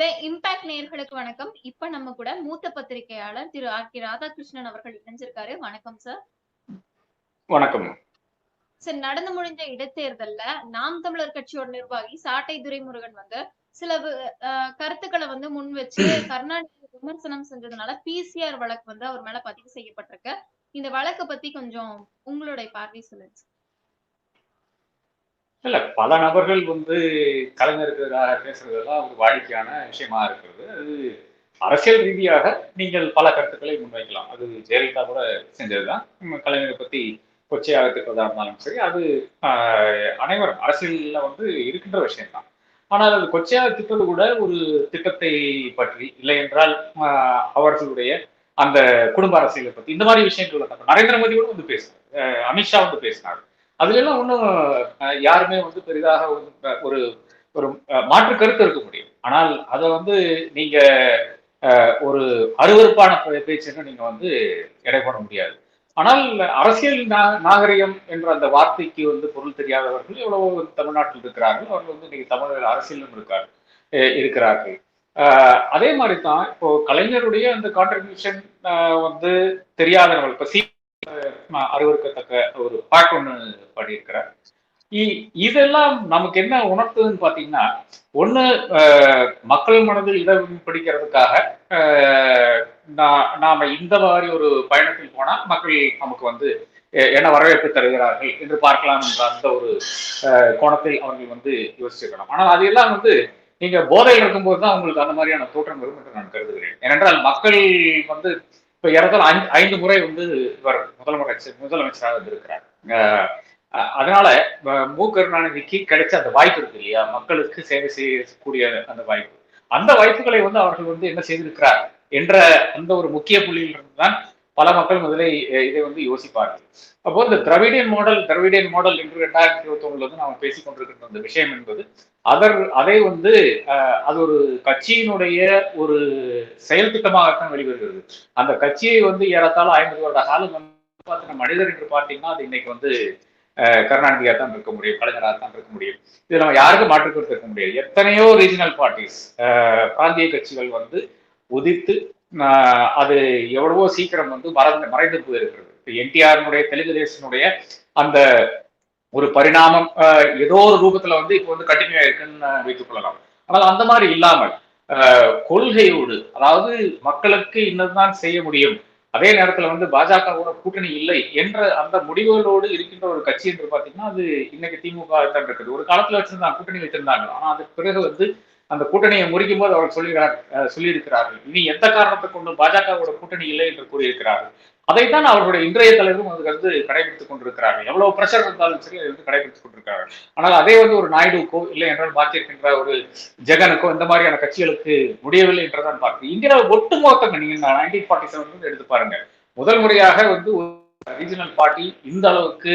த impact நேயர்களுக்கு வணக்கம். இப்ப நம்ம கூட மூத்த பத்திரிகையாளர் திரு ஆர் கே ராதாகிருஷ்ணன் அவர்கள் இணைஞ்சிருக்காரு. வணக்கம் சார் வணக்கம். சார் நடந்து முடிஞ்ச இடைத்தேர்தல்ல நாம் தமிழர் கட்சியோட நிர்வாகி சாட்டை துரைமுருகன் வந்து சில கருத்துக்களை வந்து முன் வச்சு கருணாநிதி விமர்சனம் செஞ்சதுனால பிசிஆர் வழக்கு வந்து அவர் மேல பதிவு செய்யப்பட்டிருக்கு. இந்த வழக்கை பத்தி கொஞ்சம் உங்களுடைய பார்வை சொல்லுங்க. இல்ல பல நபர்கள் வந்து கலைஞருக்கு பேசுறதெல்லாம் ஒரு வாடிக்கையான விஷயமா இருக்கிறது. அது அரசியல் ரீதியாக நீங்கள் பல கருத்துக்களை முன்வைக்கலாம். அது ஜெயலலிதா கூட செஞ்சதுதான். கலைஞரை பத்தி கொச்சையாக திட்டதாக இருந்தாலும் சரி அது அனைவரும் அரசியல்ல வந்து இருக்கின்ற விஷயம்தான். ஆனால் அது கொச்சையாக திட்டது கூட ஒரு திட்டத்தை பற்றி இல்லை என்றால் அவர்களுடைய அந்த குடும்ப அரசியலை பற்றி இந்த மாதிரி விஷயங்கள் நரேந்திர மோடி கூட வந்து பேசுனார் அமித்ஷா வந்து பேசினார். அதுல எல்லாம் ஒன்றும் யாருமே வந்து பெரிதாக வந்து ஒரு ஒரு மாற்று கருத்து இருக்க முடியும். ஆனால் அதை வந்து நீங்க ஒரு அருவருப்பான பேச்சுன்னு நீங்க வந்து எடை போட முடியாது. ஆனால் அரசியல் நா- நாகரிகம் என்ற அந்த வார்த்தைக்கு வந்து பொருள் தெரியாதவர்கள் எவ்வளவோ தமிழ்நாட்டில் இருக்கிறார்கள். அவர்கள் வந்து இன்னைக்கு தமிழ் அரசியலும் இருக்கார்கள் இருக்கிறார்கள். அதே மாதிரி தான் இப்போ கலைஞருடைய அந்த கான்ட்ரிபியூஷன் வந்து தெரியாதவர்கள் இப்போ அறிவுறுக்கத்தக்க ஒரு பாட்டு ஒன்று பாடியிருக்கிறார். இ- இதெல்லாம் நமக்கு என்ன உணர்த்துதுன்னு பாத்தீங்கன்னா ஒண்ணு மக்கள் மனதில் இடம் பிடிக்கிறதுக்காக நா- நாம இந்த மாதிரி ஒரு பயணத்தில் போனா மக்கள் நமக்கு வந்து என்ன வரவேற்பு தருகிறார்கள் என்று பார்க்கலாம் என்ற அந்த ஒரு அஹ், கோணத்தில் அவர்கள் வந்து யோசிச்சிருக்கணும். ஆனால் அதையெல்லாம் வந்து நீங்க போதையில் இருக்கும்போது தான் உங்களுக்கு அந்த மாதிரியான தோற்றம் வரும் என்று நான் கருதுகிறேன். ஏனென்றால் மக்கள் வந்து இப்போ ஏறத்தாழ ஐந்து ஐந்து முறை வந்து இவர் முதலமைச்சர் முதலமைச்சராக இருந்திருக்கிறார். அஹ், அதனால மு கருணாநிதிக்கு கிடைச்ச அந்த வாய்ப்பு இருக்கு இல்லையா? மக்களுக்கு சேவை செய்யக்கூடிய அந்த வாய்ப்பு. அந்த வாய்ப்புகளை வந்து அவர்கள் வந்து என்ன செய்திருக்கிறார்? என்ற அந்த ஒரு முக்கிய புள்ளியில் இருந்துதான் பல மக்கள் முதலே இதை வந்து யோசிப்பார்கள். அப்போ இந்த திராவிடியன் மாடல் திராவிடியன் மாடல் என்று ரெண்டாயிரத்தி இருபத்தி ஒண்ணுல வந்து நாம் பேசிக்கொண்டிருக்கின்ற அந்த விஷயம் என்பது அதர் அதை வந்து அது ஒரு கட்சியினுடைய ஒரு செயல் திட்டமாகத்தான் வெளிவருகிறது. அந்த கட்சியை வந்து ஏறத்தாழ ஐம்பது வருட காலம் வந்து பார்த்தின மனிதர் என்று பார்த்தீங்கன்னா அது இன்னைக்கு வந்து கருணாநிதியாக தான் இருக்க முடியும் கலைஞராக தான் இருக்க முடியும். இது நம்ம யாருக்கும் மாற்று கொடுத்து இருக்க முடியாது. எத்தனையோ ரீஜனல் பார்ட்டிஸ் பிராந்திய கட்சிகள் வந்து உதித்து அது எவ்வளவோ சீக்கிரம் வந்து மறந்து மறைந்து போயிருக்கிறது. இப்போ என்டிஆர்னுடைய தெலுங்கு தேசனுடைய அந்த ஒரு பரிணாமம் ஏதோ ஒரு ரூபத்துல வந்து இப்போ வந்து கண்டினியூ ஆயிருக்குன்னு வைத்துக் கொள்ளலாம். ஆனால் அந்த மாதிரி இல்லாமல் ஆஹ், கொள்கையோடு அதாவது மக்களுக்கு இன்னதுதான் செய்ய முடியும் அதே நேரத்துல வந்து பாஜகவோட கூட்டணி இல்லை என்ற அந்த முடிவுகளோடு இருக்கின்ற ஒரு கட்சி என்று பாத்தீங்கன்னா அது இன்னைக்கு திமுக தான் இருக்குது. ஒரு காலத்துல வச்சிருந்தாங்க கூட்டணி வச்சிருந்தாங்க. ஆனா அதுக்கு பிறகு வந்து அந்த கூட்டணியை முறிக்கும் போது அவர் சொல்லுகிறார் அஹ் சொல்லியிருக்கிறார்கள். இனி எந்த காரணத்தை கொண்டு பாஜகவோட கூட்டணி இல்லை என்று கூறியிருக்கிறார்கள். அதைத்தான் அவர்களுடைய இன்றைய தலைவரும் அதுக்கு வந்து கடைபிடித்துக் கொண்டிருக்கிறார்கள். எவ்வளவு பிரஷர் இருந்தாலும் சரி அதை வந்து கடைபிடித்துக் கொண்டிருக்கிறார்கள். ஆனால் அதே வந்து ஒரு நாயுடுக்கோ இல்லை என்றால் பாக்கி ஒரு ஜெகனுக்கோ இந்த மாதிரியான கட்சிகளுக்கு முடியவில்லை என்றுதான் பார்த்து இந்தியாவில் ஒட்டுமொத்த நீங்க நைன்டீன் ஃபார்ட்டி செவன் வந்து எடுத்து பாருங்க முதல் முறையாக வந்து ரீஜனல் பார்ட்டி இந்த அளவுக்கு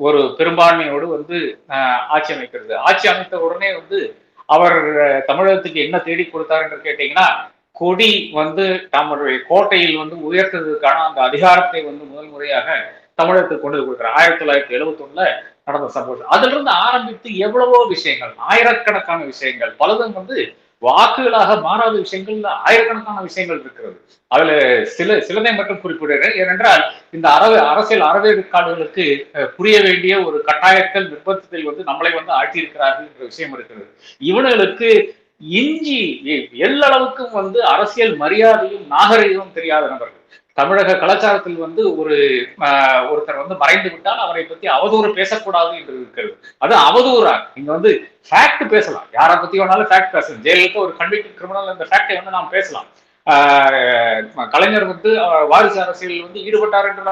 ஒரு பெரும்பான்மையோடு வந்து ஆஹ், ஆட்சி அமைக்கிறது. ஆட்சி அமைத்த உடனே வந்து அவர் தமிழகத்துக்கு என்ன தேடி கொடுத்தார் என்று கேட்டீங்கன்னா கொடி வந்து தம்முடைய கோட்டையில் வந்து உயர்த்ததுக்கான அந்த அதிகாரத்தை வந்து முதல் முறையாக தமிழகத்துக்கு கொண்டு கொடுக்கிறார். ஆயிரத்தி தொள்ளாயிரத்தி எழுபத்தி ஒண்ணுல நடந்த சம்பவம். அதுல இருந்து ஆரம்பித்து எவ்வளவோ விஷயங்கள் ஆயிரக்கணக்கான விஷயங்கள் பலதும் வந்து வாக்குகளாக மாறாத விஷயங்கள் ஆயிரக்கணக்கான விஷயங்கள் இருக்கிறது. அதுல சில சிலதை மட்டும் குறிப்பிடுகிறேன். ஏனென்றால் இந்த அறவ அரசியல் அறவேற்காடுகளுக்கு புரிய வேண்டிய ஒரு கட்டாயத்தில் நிர்பந்தத்தில் வந்து நம்மளை வந்து ஆட்டியிருக்கிறார்கள் என்ற விஷயம் இருக்கிறது. இவனுகளுக்கு இஞ்சி எல்லளவுக்கும் வந்து அரசியல் மரியாதையும் நாகரிகமும் தெரியாத நபர்கள். தமிழக கலாச்சாரத்தில் வந்து ஒரு ஒருத்தர் வந்து மறைந்து விட்டால் அவரை பத்தி அவதூறு பேசக்கூடாது என்று இருக்கிறது. அது அவதூறா. நீங்க வந்து ஃபேக்ட் பேசலாம். யாரை பத்தி வேணாலும் ஃபேக்ட் பேசலாம். ஜெயலலிதா ஒரு கன்விக்ட் கிரிமினல் அந்த ஃபேக்டை வந்து நாம் பேசலாம். ஆஹ், கலைஞர் வந்து வாரிசு அரசியல் வந்து ஈடுபட்டார் என்று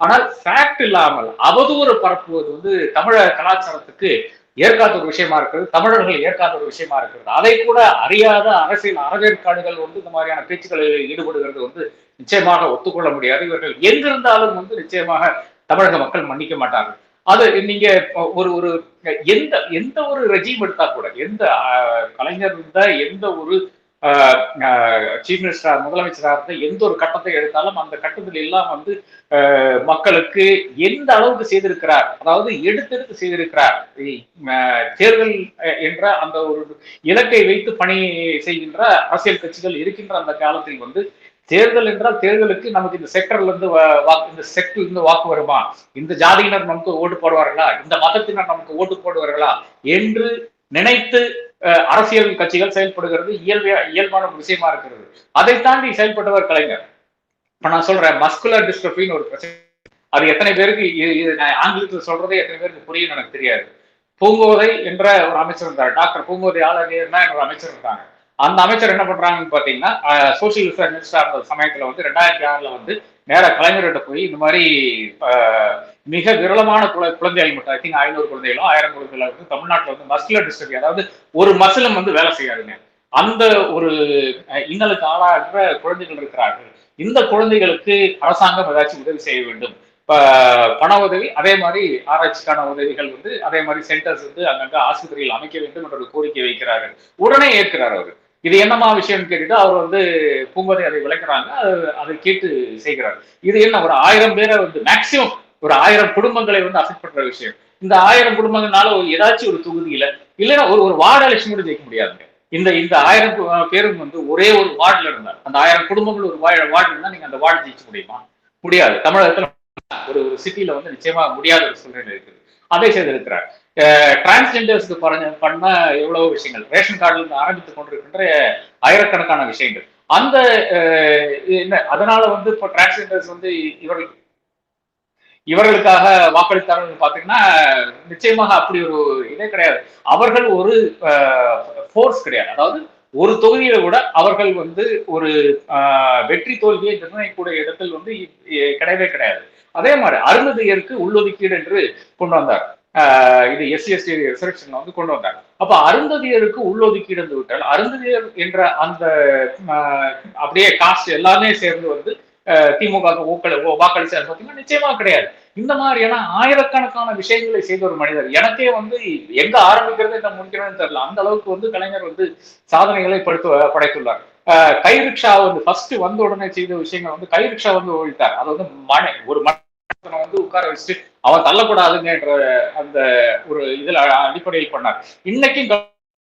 ஆனால் ஃபேக்ட் இல்லாமல் அவதூறு பரப்புவது வந்து தமிழக கலாச்சாரத்துக்கு ஏற்காத ஒரு விஷயமா இருக்கிறது. தமிழர்கள் ஏற்காத ஒரு விஷயமா இருக்கிறது. அதை கூட அறியாத அரசியல் அறவேற்காடுகள் வந்து இந்த மாதிரியான பேச்சுக்களில் ஈடுபடுகிறது வந்து நிச்சயமாக ஒத்துக்கொள்ள முடியாது. இவர்கள் எங்கிருந்தாலும் வந்து நிச்சயமாக தமிழக மக்கள் மன்னிக்க மாட்டார்கள். அது நீங்க ஒரு ஒரு எந்த எந்த ஒரு ரெஜீம் எடுத்தா கூட எந்த கலைஞர் இருந்த எந்த ஒரு சீஃப் மினிஸ்டர் முதலமைச்சராக இருந்த எந்த ஒரு கட்டத்தை எடுத்தாலும் அந்த கட்டத்தில் எல்லாம் வந்து மக்களுக்கு எந்த அளவுக்கு செய்திருக்கிறார் அதாவது எடுத்தெடுத்து செய்திருக்கிறார் அஹ், தேர்தல் அஹ், என்ற அந்த ஒரு இலக்கை வைத்து பணி செய்கின்ற அரசியல் கட்சிகள் இருக்கின்ற அந்த காலத்தில் வந்து தேர்தல் என்றால் தேர்தலுக்கு நமக்கு இந்த செக்டர்ல இருந்து வாக்கு இந்த செக்டர்ல இருந்து வாக்கு வருமா? இந்த ஜாதியினர் நமக்கு ஓட்டு போடுவார்களா? இந்த மதத்தினர் நமக்கு ஓட்டு போடுவார்களா? என்று நினைத்து அரசியல் கட்சிகள் செயல்படுகிறது. இயல்பா இயல்பான ஒரு விஷயமா இருக்கிறது. அதை தாண்டி செயல்பட்டவர் கலைஞர். இப்ப நான் சொல்றேன் மஸ்குலர் டிஸ்ட்ரோபின்னு ஒரு பிரச்சனை. அது எத்தனை பேருக்கு இது- நான் ஆங்கிலத்தில் சொல்றதே எத்தனை பேருக்கு புரியும் எனக்கு தெரியாது. பூங்கோதை என்ற ஒரு அமைச்சர் இருந்தார். டாக்டர் பூங்கோதை ஆளுநர்னா ஒரு அமைச்சர் இருந்தாங்க அந்த அமைச்சர் என்ன பண்றாங்கன்னு பாத்தீங்கன்னா சோசியல் வெல்ஃபேர் மினிஸ்டர் இருந்த சமயத்துல வந்து ரெண்டாயிரத்தி ஆறுல வந்து நேர கலைஞர்கிட்ட போய் இந்த மாதிரி மிக விரளமான குழ- குழந்தைகள் மட்டும் ஐ திங்க் ஐநூறு குழந்தைகளோ ஆயிரம் குழந்தைகளோ வந்து தமிழ்நாட்டுல வந்து மஸ்குலர் டிஸ்ட்ரபி அதாவது ஒரு மசிலம் வந்து வேலை செய்யாதுங்க. அந்த ஒரு இன்னலுக்கு ஆளாகிற குழந்தைகள் இருக்கிறார்கள். இந்த குழந்தைகளுக்கு அரசாங்கம் ஏதாச்சும் உதவி செய்ய வேண்டும். இப்ப பண உதவி அதே மாதிரி ஆராய்ச்சிக்கான உதவிகள் வந்து அதே மாதிரி சென்டர்ஸ் வந்து அங்கங்க ஆஸ்பத்திரியில் அமைக்க வேண்டும் என்ற ஒரு கோரிக்கை வைக்கிறார்கள். உடனே ஏற்கிறார் அவர். இது என்னமா விஷயம் கேட்டுட்டு அவர் வந்து பூங்கோதை அதை விளக்குறாங்க. அதை கேட்டு செய்கிறார். இது என்ன ஒரு ஆயிரம் பேரை வந்து மேக்சிமம் ஒரு ஆயிரம் குடும்பங்களை வந்து அஃபெக்ட் பண்ற விஷயம். இந்த ஆயிரம் குடும்பங்கள்னால ஒரு ஏதாச்சும் ஒரு தொகுதியில இல்லைன்னா ஒரு ஒரு வார்டு எலெக்ஷன் கூட ஜெயிக்க முடியாதுங்க. இந்த இந்த ஆயிரம் பேரும் வந்து ஒரே ஒரு வார்டுல இருந்தார் அந்த ஆயிரம் குடும்பங்கள் ஒரு வார்டு இருந்தா நீங்க அந்த வார்டு ஜெயிக்க முடியுமா? முடியாது. தமிழகத்துல ஒரு ஒரு சிட்டியில வந்து நிச்சயமா முடியாத ஒரு சூழ்நிலை இருக்குது. அதை செய்திருக்கிறார். டிரான்ஸ்ஜெண்டர்ஸ்க்கு பண்ண பண்ண எவ்வளவு விஷயங்கள். ரேஷன் கார்டுல இருந்து ஆரம்பித்துக் கொண்டிருக்கின்ற ஆயிரக்கணக்கான விஷயங்கள். அந்த என்ன அதனால வந்து இப்போ டிரான்ஸ்ஜெண்டர்ஸ் வந்து இவர்கள் இவர்களுக்காக வாக்களித்தார்கள் பாத்தீங்கன்னா நிச்சயமாக அப்படி ஒரு இதே கிடையாது. அவர்கள் ஒரு ஃபோர்ஸ் கிடையாது. அதாவது ஒரு தொகுதியில கூட அவர்கள் வந்து ஒரு ஆஹ், வெற்றி தோல்வியை நிர்ணயிக்கக்கூடிய இடத்தில் வந்து கிடையவே கிடையாது. அதே மாதிரி அருந்ததியருக்கு உள்ளொதுக்கீடு என்று கொண்டு வந்தார். இது எஸ்சி எஸ்டி ரிசர்வேஷன் வந்து கொண்டு வந்தார் அப்ப அருந்ததியருக்கு உள்ளொதுக்கீடு வந்து விட்டால் அருந்ததியர் என்ற அந்த அப்படியே காஸ்ட் எல்லாமே சேர்ந்து வந்து திமுக ஊக்கள வாக்களிச்சார் பார்த்தீங்கன்னா நிச்சயமா கிடையாது. இந்த மாதிரியான ஆயிரக்கணக்கான விஷயங்களை செய்த ஒரு மனிதர். எனக்கே வந்து எங்க ஆரம்பிக்கிறது என்ன முடிக்கிறோம்னு தெரியல. அந்த அளவுக்கு வந்து கலைஞர் வந்து சாதனைகளை படுத்து படைத்துள்ளார். ஆஹ் கை ரிக்ஷா வந்து ஃபர்ஸ்ட் வந்த உடனே செய்த விஷயங்கள் வந்து கை ரிக்ஷா வந்து ஒழித்தார் அது வந்து மனை ஒரு மன வந்து உட்கார வச்சுட்டு அவன் தள்ளக்கூடாதுங்கன்ற அந்த ஒரு இதுல அடிப்படையில் பண்ணார். இன்னைக்கும்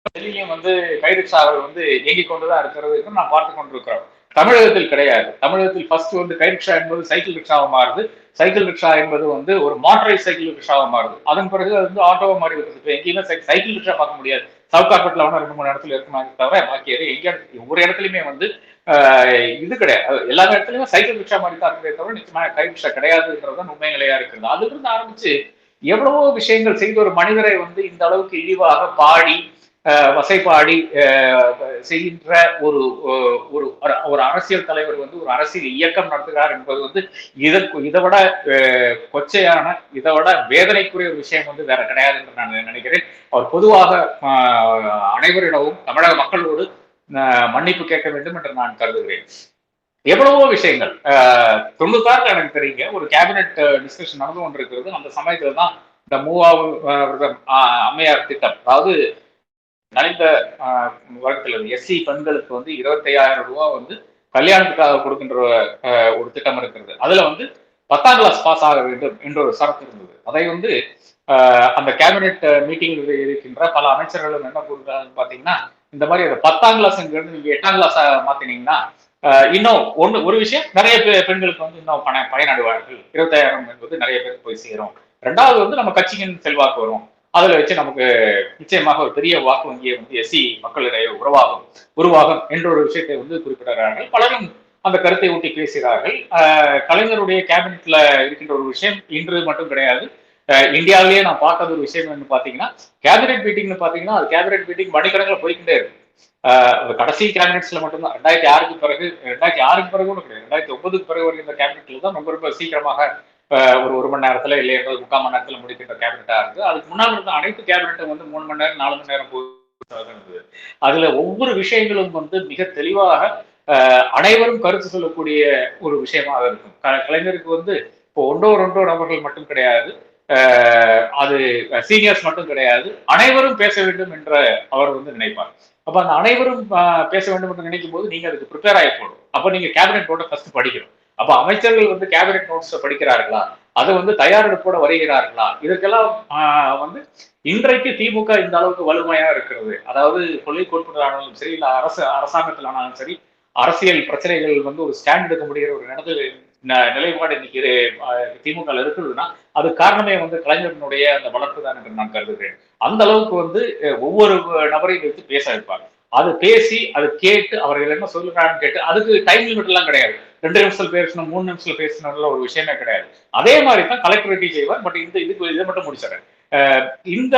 டெல்லியும் வந்து கை ரிக்ஷாவில் வந்து இயங்கிக் கொண்டுதான் இருக்கிறது என்று நான் பார்த்து கொண்டிருக்கிறோம். தமிழகத்தில் கிடையாது. தமிழகத்தில் ஃபர்ஸ்ட் வந்து கை ரிக்ஷா என்பது சைக்கிள் ரிக்ஷாவாக மாறுது. சைக்கிள் ரிக்ஷா என்பது வந்து ஒரு மாட்டரைஸ் சைக்கிள் ரிக்ஷாவா மாறுது. அதன் பிறகு அது வந்து ஆட்டோவாக மாறி வருது எங்கேயுமே சைக்கிள் ரிக்ஷா பார்க்க முடியாது. சவுகார்பேட்டில் வேணா ரெண்டு மூணு இடத்துல இருக்கணும் தவிர பாக்கி எது எங்க ஒரு இடத்துலயுமே வந்து ஆஹ், இது கிடையாது. எல்லா இடத்துலயுமே சைக்கிள் ரிக்ஷா மாதிரி தான் இருக்கிறதே தவிர நிச்சயமா கை ரிக்ஷா கிடையாதுன்றது தான் உண்மை நிலையா இருக்கிறது அதுல இருந்து ஆரம்பிச்சு எவ்வளவோ விஷயங்கள் செய்த ஒரு மனிதரை வந்து இந்த அளவுக்கு இழிவாக பாடி வசைப்பாடி ஆஹ், செய்கின்ற ஒரு ஒரு ஒரு- ஒரு அரசியல் தலைவர் வந்து ஒரு அரசியல் இயக்கம் நடத்துகிறார் என்பது வந்து இதற்கு இதை விட கொச்சையான இதை விட வேதனைக்குரிய ஒரு விஷயம் வந்து வேற கிடையாது என்று நான் நினைக்கிறேன். அவர் பொதுவாக ஆஹ், அனைவரிடமும் தமிழக மக்களோடு மன்னிப்பு கேட்க வேண்டும் என்று நான் கருதுகிறேன். எவ்வளவோ விஷயங்கள் ஆஹ், தொண்ணூத்தாறுல எனக்கு தெரியுங்க ஒரு கேபினெட் டிஸ்கஷன் நடந்து கொண்டிருக்கிறது. அந்த சமயத்துல தான் இந்த மூவாவது அம்மையார் திட்டம் அதாவது நலிந்த ஆஹ், வர்க்கத்தில் எஸ்சி பெண்களுக்கு வந்து இருபத்தையாயிரம் ரூபாய் வந்து கல்யாணத்துக்காக கொடுக்கின்ற ஒரு திட்டம் இருக்கிறது. அதுல வந்து பத்தாம் கிளாஸ் பாஸ் ஆக வேண்டும் என்ற ஒரு சரத்து இருந்தது. அதை வந்து அந்த கேபினெட் மீட்டிங்கில் இருக்கின்ற பல அமைச்சர்களும் என்ன கொடுக்குறாங்கன்னு பாத்தீங்கன்னா இந்த மாதிரி அந்த பத்தாம் கிளாஸ்ங்கிறது நீங்க எட்டாம் கிளாஸ் மாத்தினீங்கன்னா இன்னும் ஒண்ணு ஒரு விஷயம் நிறைய பெண்களுக்கு வந்து இன்னும் பண பயனடைவார்கள். இருபத்தாயிரம் என்பது நிறைய பேருக்கு போய் சேரும். ரெண்டாவது வந்து நம்ம கட்சியின் செல்வாக்கு வரும். அதுல வச்சு நமக்கு நிச்சயமாக ஒரு பெரிய வாக்கு வங்கியை வந்து எஸ்சி மக்களிடையே உருவாகும் உருவாகும் என்ற ஒரு விஷயத்தை வந்து குறிப்பிடுகிறார்கள். பலரும் அந்த கருத்தை ஊட்டி பேசுகிறார்கள். கலைஞருடைய கேபினெட்ல இருக்கின்ற ஒரு விஷயம் இன்று மட்டும் கிடையாது. ஆஹ் இந்தியாவிலேயே நான் பார்த்தது ஒரு விஷயம் என்ன பாத்தீங்கன்னா கேபினெட் மீட்டிங்னு பாத்தீங்கன்னா அது கேபினெட் மீட்டிங் மணிக்கணக்கில் போய்க்கிட்டே இருக்கு. கடைசி கேபினெட்ஸ்ல மட்டும்தான். ரெண்டாயிரத்தி ஆறுக்கு பிறகு ரெண்டாயிரத்தி ஆறுக்கு பிறகு கூட கிடையாது. ரெண்டாயிரத்தி ஒன்பதுக்கு பிறகு வரைக்கும் இந்த கேபினெட்ல தான் ரொம்ப ரொம்ப சீக்கிரமாக ஒரு ஒரு மணி நேரத்துல இல்லை என்பது முக்கால் மணி நேரத்துல முடிக்கின்ற கேபினெட்டா இருக்கு. அதுக்கு முன்னால் இருந்த அனைத்து கேபினட்டும் வந்து மூணு மணி நேரம் நாலு மணி நேரம் இருந்தது அதுல ஒவ்வொரு விஷயங்களும் வந்து மிக தெளிவாக ஆஹ் அனைவரும் கருத்து சொல்லக்கூடிய ஒரு விஷயமாக இருக்கும். க- கலைஞருக்கு வந்து இப்போ ஒன்றோ ரெண்டோ நபர்கள் மட்டும் கிடையாது. ஆஹ் அது சீனியர்ஸ் மட்டும் கிடையாது. அனைவரும் பேச வேண்டும் என்ற அவர் வந்து நினைப்பார். அப்ப அந்த அனைவரும் பேச வேண்டும் என்று நினைக்கும் போது நீங்க அதுக்கு ப்ரிப்பேர் ஆகி போடும் அப்ப நீங்க கேபினெட் போட்ட ஃபர்ஸ்ட் படிக்கணும். அப்ப அமைச்சர்கள் வந்து கேபினெட் நோட்ஸ் படிக்கிறார்களா? அதை வந்து தயாரெடுப்போட வருகிறார்களா? இதற்கெல்லாம் ஆஹ், வந்து இன்றைக்கு திமுக இந்த அளவுக்கு வலுமையா இருக்கிறது. அதாவது கொள்கை கோட்பாடானாலும் சரி இல்ல அரசு அரசாங்கத்தில் ஆனாலும் சரி அரசியல் பிரச்சனைகள் வந்து ஒரு ஸ்டாண்ட் எடுக்க முடிகிற ஒரு நடந்து ந- நிலைப்பாடு இன்னைக்கு திமுக இருக்குதுன்னா அது காரணமே வந்து கலைஞரனுடைய அந்த வளர்ப்பு தான் என்று நான் கருதுகிறேன். அந்த அளவுக்கு வந்து ஒவ்வொரு நபரையும் வைத்து பேச வைப்பாங்க. அது பேசி அது கேட்டு அவர்கள் என்ன சொல்லுறாங்கன்னு கேட்டு அதுக்கு டைம் லிமிட் எல்லாம் கிடையாது. ரெண்டு நிமிஷத்துல பேசணும் மூணு நிமிஷத்துல பேசணும்ல ஒரு விஷயமே கிடையாது. அதே மாதிரி தான் கலெக்டரிட்டி செய்வார் பட் இந்த இதுக்கு இதை மட்டும் முடிச்சிடறேன். இந்த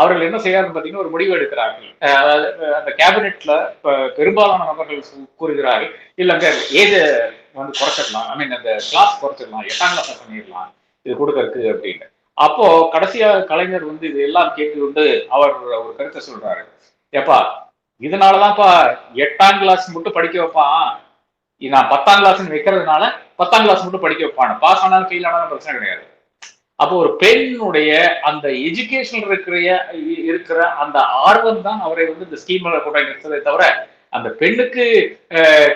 அவர்கள் என்ன செய்யறாங்க பாத்தீங்கன்னா ஒரு முடிவு எடுக்கிறார்கள். அதாவது அந்த கேபினெட்ல பெரும்பாலான நபர்கள் கூறுகிறார்கள் கூறுகிறார்கள் இல்லைங்க ஏஜ் வந்து குறைச்சிடலாம்? ஐ மீன் அந்த கிளாஸ் குறைச்சிடலாம் எட்டாம் கிளாஸ் பண்ணிடலாம் இது கொடுக்கறதுக்கு அப்படின்னு. அப்போ கடைசியா கலைஞர் வந்து இது எல்லாம் கேட்டு கொண்டு அவர் ஒரு கருத்தை சொல்றாரு. ஏப்பா இதனாலதான்ப்பா எட்டாம் கிளாஸ் மட்டும் படிக்க வைப்பான். நான் பத்தாம் கிளாஸ் வைக்கிறதுனால பத்தாம் கிளாஸ் மட்டும் படிக்க வைப்பான். பாஸ் ஆனாலும் ஃபெயில் ஆனாலும் பிரச்சனை கிடையாது. அப்போ ஒரு பெண்ணுடைய அந்த எஜுகேஷன் இருக்கிற இருக்கிற அந்த ஆர்வம் தான் அவரை வந்து இந்த ஸ்கீம்ல கொண்டு வந்து நிறுத்ததை தவிர அந்த பெண்ணுக்கு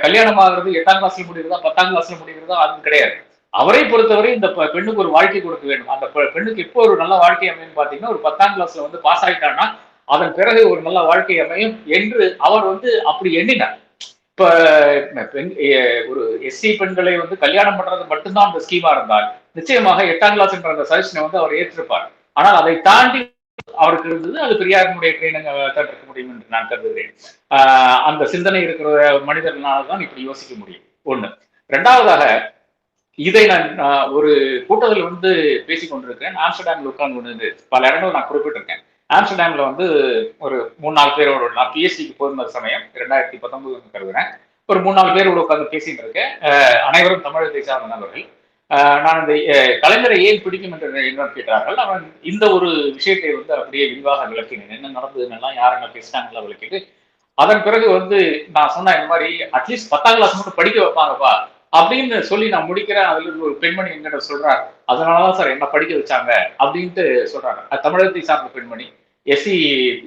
கல்யாணம் ஆகுறது எட்டாம் கிளாஸ்ல முடிகிறதா பத்தாம் கிளாஸ்ல முடிகிறதா அது கிடையாது. அவரை பொறுத்தவரை இந்த பெண்ணுக்கு ஒரு வாழ்க்கை கொடுக்க வேண்டும். அந்த பெண்ணுக்கு எப்போ ஒரு நல்ல வாழ்க்கை அமையும் பாத்தீங்கன்னா ஒரு பத்தாம் கிளாஸ்ல வந்து பாஸ் ஆயிட்டான்னா அதன் பிறகு ஒரு நல்ல வாழ்க்கை அமையும் என்று அவர் வந்து அப்படி எண்ணினார். இப்ப பெண் ஒரு எஸ்சி பெண்களை வந்து கல்யாணம் பண்றது மட்டும்தான் அந்த ஸ்கீமா இருந்தால் நிச்சயமாக எட்டாம் கிளாஸ் என்ற அந்த சஜஷனை வந்து அவர் ஏற்றிருப்பார். ஆனால் அதை தாண்டி அவருக்கு இருந்தது அது பெரியாருடைய ட்ரெயினிங் தட்டிருக்க முடியும் என்று நான் கருதுகிறேன். ஆஹ் அந்த சிந்தனை இருக்கிற மனிதர்களால தான் இப்படி யோசிக்க முடியும். ஒண்ணு. ரெண்டாவதாக இதை நான் ஒரு கூட்டத்தில் வந்து பேசிக்கொண்டிருக்கிறேன். ஆம்ஸ்டர்டாம் ஆம்ஸ்டர்டாம்ல உட்கார்ந்து பல இடங்கள் நான் குறிப்பிட்டிருக்கேன். ஆம்ஸ்டர்டாம்ல வந்து ஒரு மூணு நாலு பேரோட நான் பிஎஸ்சிக்கு போயிருந்த சமயம் ரெண்டாயிரத்தி பத்தொன்பது கருதுறேன். ஒரு மூணு நாலு பேரோட உட்கார்ந்து பேசிட்டு இருக்கேன். அனைவரும் தமிழகத்தை சார்ந்த நபர்கள் ஆஹ், நான் இந்த கலைஞரை ஏன் பிடிக்கும் என்று என்னிடம் கேட்டார்கள். அவன் இந்த ஒரு விஷயத்தை வந்து அப்படியே விரிவாக விளக்கினேன். என்ன நடந்ததுன்னெல்லாம் யார் என்ன பேசினாங்களா விளக்கிட்டு அதன் பிறகு வந்து நான் சொன்ன இந்த மாதிரி அட்லீஸ்ட் பத்தாம் கிளாஸ் மட்டும் படிக்க வைப்பாங்கப்பா. அப்படின்னு சொல்லி நான் முடிக்கிறேன். அதுல இருந்து ஒரு பெண்மணி என்கிட்ட சொல்றாரு அதனாலதான் சார் என்ன படிக்க வச்சாங்க? அப்படின்ட்டு சொல்றாங்க. தமிழகத்தை சார்ந்த பெண்மணி. எஸ்சி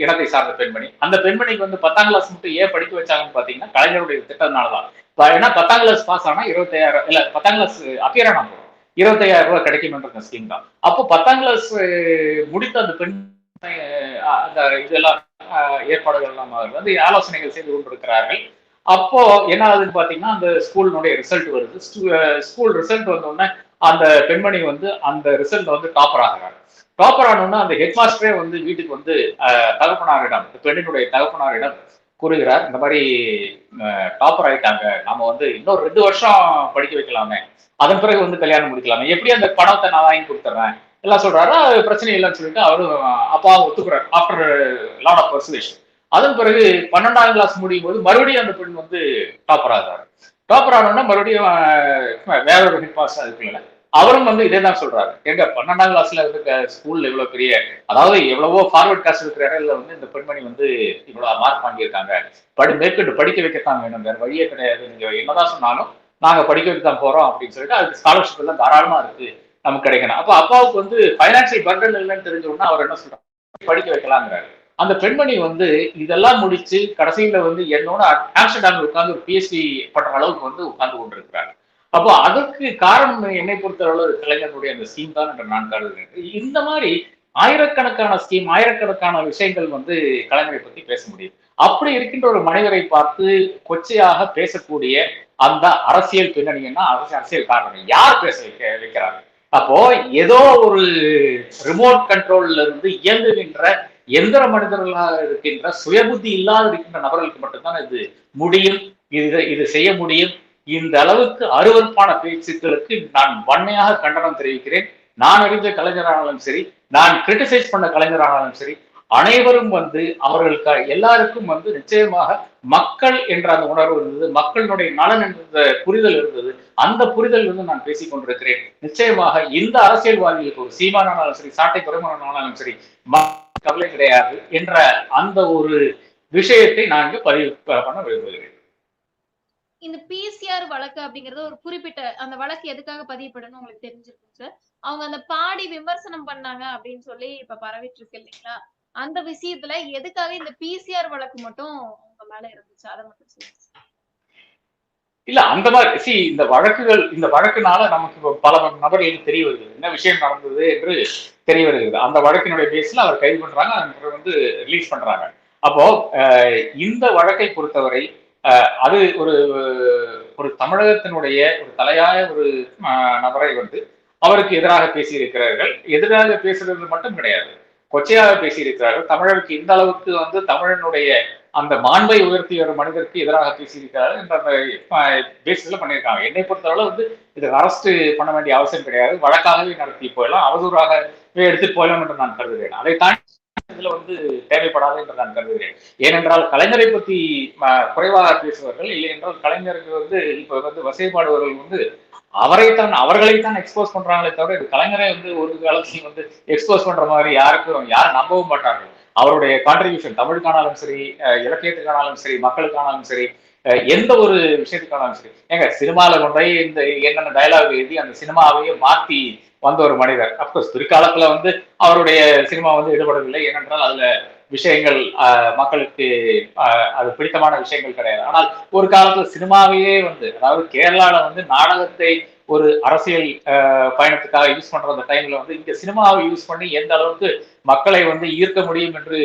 இனத்தை சார்ந்த பெண்மணி. அந்த பெண்மணிக்கு வந்து பத்தாம் கிளாஸ் மட்டும் ஏன் படிக்க வச்சாங்கன்னு பாத்தீங்கன்னா கலைஞருடைய திட்டத்தினாலதான். இப்ப ஏன்னா பத்தாம் கிளாஸ் பாஸ் ஆனா இருபத்தையாயிரம் இல்ல பத்தாம் கிளாஸ் அப்பியர் நம்ம இருபத்தையாயிரம் ரூபாய் கிடைக்கும்ன்ற ஸ்கீம் தான். அப்போ பத்தாம் கிளாஸ் முடித்த அந்த பெண் அந்த இதெல்லாம் ஏற்பாடுகள் எல்லாம் வந்து ஆலோசனைகள் செய்து கொண்டிருக்கிறார்கள். அப்போ என்ன ஆகுதுன்னு பாத்தீங்கன்னா அந்த ஸ்கூலினுடைய ரிசல்ட் வருது. ஸ்கூல் ரிசல்ட் வந்த உடனே அந்த பெண்மணி வந்து அந்த ரிசல்ட் வந்து டாப்பர் ஆகிறாங்க. டாப்பர் ஆனோன்னா அந்த ஹெட் மாஸ்டரே வந்து வீட்டுக்கு வந்து தகப்பனாரிடம் இந்த பெண்ணினுடைய தகப்பனாரிடம் கூறுகிறார். இந்த மாதிரி டாப்பர் ஆயிட்டாங்க. நாம வந்து இன்னொரு ரெண்டு வருஷம் படிக்க வைக்கலாமே. அதன் பிறகு வந்து கல்யாணம் முடிக்கலாமே. எப்படி அந்த பணத்தை நான் வாங்கி கொடுத்துட்றேன் எல்லாம் சொல்றாரு. அது பிரச்சனை இல்லைன்னு சொல்லிட்டு அவரும் அப்பா ஒத்துக்கிறார். ஆஃப்டர் லாட் ஆஃப் பர்சுவேஷன் அதன் பிறகு பன்னெண்டாம் கிளாஸ் முடியும் போது மறுபடியும் அந்த பெண் வந்து டாப்பர் ஆகிறாரு. டாப்பர் ஆனோன்னா மறுபடியும் வேற ஒரு ஹெட் மாஸ்டர் அதுக்குள்ள அவரும் வந்து இதே தான் சொல்றாரு. எங்க பன்னெண்டாம் கிளாஸ்ல இருக்க ஸ்கூல்ல இவ்வளவு பெரிய அதாவது எவ்வளவோ ஃபார்வர்ட் காஸ்ட் இருக்கிற இடத்துல வந்து இந்த பெண்மணி வந்து இவ்வளவு மார்க் வாங்கியிருக்காங்க. படி மேற்கொண்டு படிக்க வைக்கத்தான் வேணும். வேற வழியே கிடையாது. நீங்க என்னதான் சொன்னாலும் நாங்க படிக்க வைக்க தான் போறோம் அப்படின்னு சொல்லிட்டு அதுக்கு ஸ்காலர்ஷிப் எல்லாம் தாராளமா இருக்கு. நமக்கு கிடைக்கணும். அப்ப அப்பாவுக்கு வந்து பைனான்சியல் பர்டன் இல்லைன்னு தெரிஞ்சோம்னா அவர் என்ன சொல்றாரு? படிக்க வைக்கலாங்கிறாரு. அந்த பெண்மணி வந்து இதெல்லாம் முடிச்சு கடைசியில வந்து என்னோட ஆம்ஸ்டர்டாம்ல உட்காந்து ஒரு பிஎஸ்சி பண்ற அளவுக்கு வந்து உட்கார்ந்து கொண்டிருக்கிறாங்க அப்போ அதற்கு காரணம் என்னை பொறுத்தளவு கலைஞருடைய அந்த ஸ்கீம் தான் என்று நான் கருதுகிறேன். இந்த மாதிரி ஆயிரக்கணக்கான ஸ்கீம் ஆயிரக்கணக்கான விஷயங்கள் வந்து கலைஞரை பத்தி பேச முடியும். அப்படி இருக்கின்ற ஒரு மனிதரை பார்த்து கொச்சையாக பேசக்கூடிய அந்த அரசியல் பின்னணின்னா அரசியல் அரசியல் காரணம். யார் பேச வைக்க வைக்கிறாங்க? அப்போ ஏதோ ஒரு ரிமோட் கண்ட்ரோல்ல இருந்து இயங்குகின்ற எந்திர மனிதர்களாக இருக்கின்ற சுயபுத்தி இல்லாத இருக்கின்ற நபர்களுக்கு மட்டும்தான் இது முடியும். இது இது செய்ய முடியும். இந்த அளவுக்கு அருவருப்பான பேச்சுக்களுக்கு நான் வன்மையாக கண்டனம் தெரிவிக்கிறேன். நான் அறிந்த கலைஞரானாலும் சரி நான் கிரிட்டிசைஸ் பண்ண கலைஞரானாலும் சரி அனைவரும் வந்து அவர்களுக்கு எல்லாருக்கும் வந்து நிச்சயமாக மக்கள் என்ற அந்த உணர்வு இருந்தது மக்களினுடைய நலன் என்ற புரிதல் இருந்தது. அந்த புரிதல் வந்து நான் பேசிக் கொண்டிருக்கிறேன். நிச்சயமாக இந்த அரசியல்வாதிகளுக்கு ஒரு சீமானாலும் சரி சாட்டை துறைமுகனாலும் சரி கவலை கிடையாது என்ற அந்த ஒரு விஷயத்தை நான் இங்கு பதிவு பண்ண விரும்புகிறேன். இந்த பிசிஆர் வழக்கு அப்படிங்கறது ஒரு குறிப்பிட்ட அந்த வழக்கு எதுக்காக பதியப்படணும் உங்களுக்கு தெரிஞ்சிருக்கும் சார் அவங்க அந்த பாடி விமர்சனம் பண்ணாங்க அப்படின்னு சொல்லி இப்ப பரவிட்டு இருக்கு இல்லைங்களா? அந்த விஷயத்துல எதுக்காக இந்த பிசிஆர் வழக்கு மட்டும் உங்க மேல இருந்துச்சு? அதை மட்டும் சொல்லுங்க இல்ல அந்த மாதிரி சி இந்த வழக்குகள் இந்த வழக்குனால நமக்கு பல நபர்களுக்கு தெரிய வருகிறது என்ன விஷயம் நடந்தது என்று தெரிய வருகிறது. அந்த வழக்கினுடைய பேஸ்ல அவர் கைது பண்றாங்க அவர் வந்து ரிலீஸ் பண்றாங்க. அப்போ அஹ், இந்த வழக்கை பொறுத்தவரை அது ஒரு ஒரு தமிழகத்தினுடைய ஒரு தலையாய ஒரு நபரை வந்து அவருக்கு எதிராக பேசியிருக்கிறார்கள். எதிராக பேசுறது மட்டும் கிடையாது. கொச்சையாக பேசியிருக்கிறார்கள். தமிழருக்கு இந்த அளவுக்கு வந்து தமிழனுடைய அந்த மாண்பை உயர்த்திய ஒரு மனிதருக்கு எதிராக பேசியிருக்கிறார்கள் என்ற அந்த பேசிஸ்ல பண்ணியிருக்காங்க. என்னை பொறுத்தளவு வந்து இதுக்கு அரெஸ்ட் பண்ண வேண்டிய அவசியம் கிடையாது. வழக்காகவே நடத்தி போயிடலாம். அவதூறாகவே எடுத்து போயிடலாம் என்று நான் கருதுகிறேன். அதை தாண்டி இடத்துல வந்து தேவைப்படாது என்று நான் கருதுகிறேன். ஏனென்றால் கலைஞரை பத்தி குறைவாக பேசுவார்கள் இல்லை என்றால் கலைஞருக்கு வந்து இப்ப வந்து வசைப்பாடுவர்கள் வந்து அவரைத்தான் அவர்களைத்தான் எக்ஸ்போஸ் பண்றாங்களே தவிர இது கலைஞரை வந்து ஒரு காலத்தில் வந்து எக்ஸ்போஸ் பண்ற மாதிரி யாருக்கும் யாரும் நம்பவும் மாட்டார்கள். அவருடைய கான்ட்ரிபியூஷன் தமிழுக்கானாலும் சரி இலக்கியத்துக்கானாலும் சரி மக்களுக்கானாலும் சரி எந்த ஒரு விஷயத்துக்கானாலும் சரி. ஏங்க சினிமாவில் கொண்டு இந்த என்னென்ன டயலாக் எழுதி அந்த சினிமாவையே மாத்தி வந்த ஒரு மனிதர். அப்கோர்ஸ் பிற்காலத்துல வந்து அவருடைய சினிமா வந்து ஈடுபடவில்லை ஏனென்றால் அதுல விஷயங்கள் அஹ், மக்களுக்கு அஹ், அது பிடித்தமான விஷயங்கள் கிடையாது. ஆனால் ஒரு காலத்துல சினிமாவையே வந்து அதாவது கேரளால வந்து நாடகத்தை ஒரு அரசியல் பயணத்துக்காக யூஸ் பண்ற அந்த டைம்ல வந்து இங்க சினிமாவை யூஸ் பண்ணி எந்த அளவுக்கு மக்களை வந்து ஈர்க்க முடியும் என்று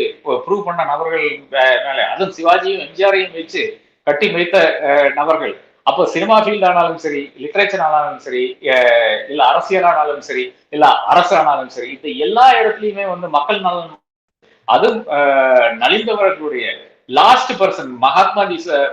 ப்ரூவ் பண்ண நபர்கள் மேலே மேல. அதுவும் சிவாஜியும் எம்ஜிஆரையும் வச்சு கட்டி வைத்த அஹ், நபர்கள். அப்போ சினிமா ஃபீல்ட் ஆனாலும் சரி லிட்ரேச்சர் ஆனாலும் சரி அஹ், அரசியல் அரசியலானாலும் சரி இல்ல அரசு ஆனாலும் சரி இந்த எல்லா இடத்துலயுமே வந்து மக்கள் நலன் அதுவும் நலிந்தவர்களுடைய லாஸ்ட் பர்சன் மகாத்மாஜி ச-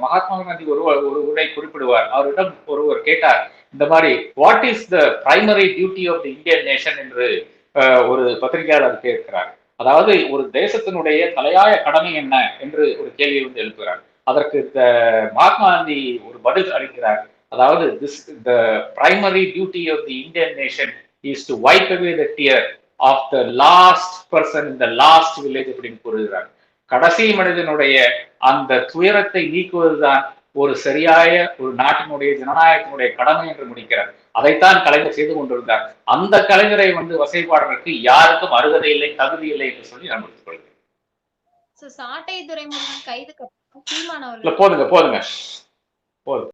மகாத்மா காந்தி ஒரு ஒரு உரை குறிப்பிடுவார். அவரிடம் ஒருவர் கேட்டார் இந்த மாதிரி what is the primary duty of the Indian nation என்று அஹ், ஒரு பத்திரிகையாளர் கேட்கிறார். அதாவது ஒரு தேசத்தினுடைய தலையாய கடமை என்ன? என்று ஒரு கேள்வியை வந்து எழுப்புகிறார். அதற்கு த- மகாத்மா காந்தி ஒரு பதில் அளிக்கிறார். அதாவது this the primary duty of the Indian nation is to wipe away the tear of the last person இந்த லாஸ்ட் வில்லேஜ் அப்படின்னு கூறுகிறார். கடைசி மனிதனுடைய அந்த துயரத்தை நீக்குவதுதான் ஒரு சரியாய ஒரு நாட்டினுடைய ஜனநாயகத்தினுடைய கடமை என்று முடிக்கிறார். அதைத்தான் கலைஞர் செய்து கொண்டிருந்தார். அந்த கலைஞரை வந்து வசைபாடுறதுக்கு யாருக்கும் அருகதை இல்லை தகுதி இல்லை என்று சொல்லி நான் முடித்துக் கொள்கிறேன் சாட்டை துறைமுகம் கைது இல்ல போதுங்க போதுங்க போதும்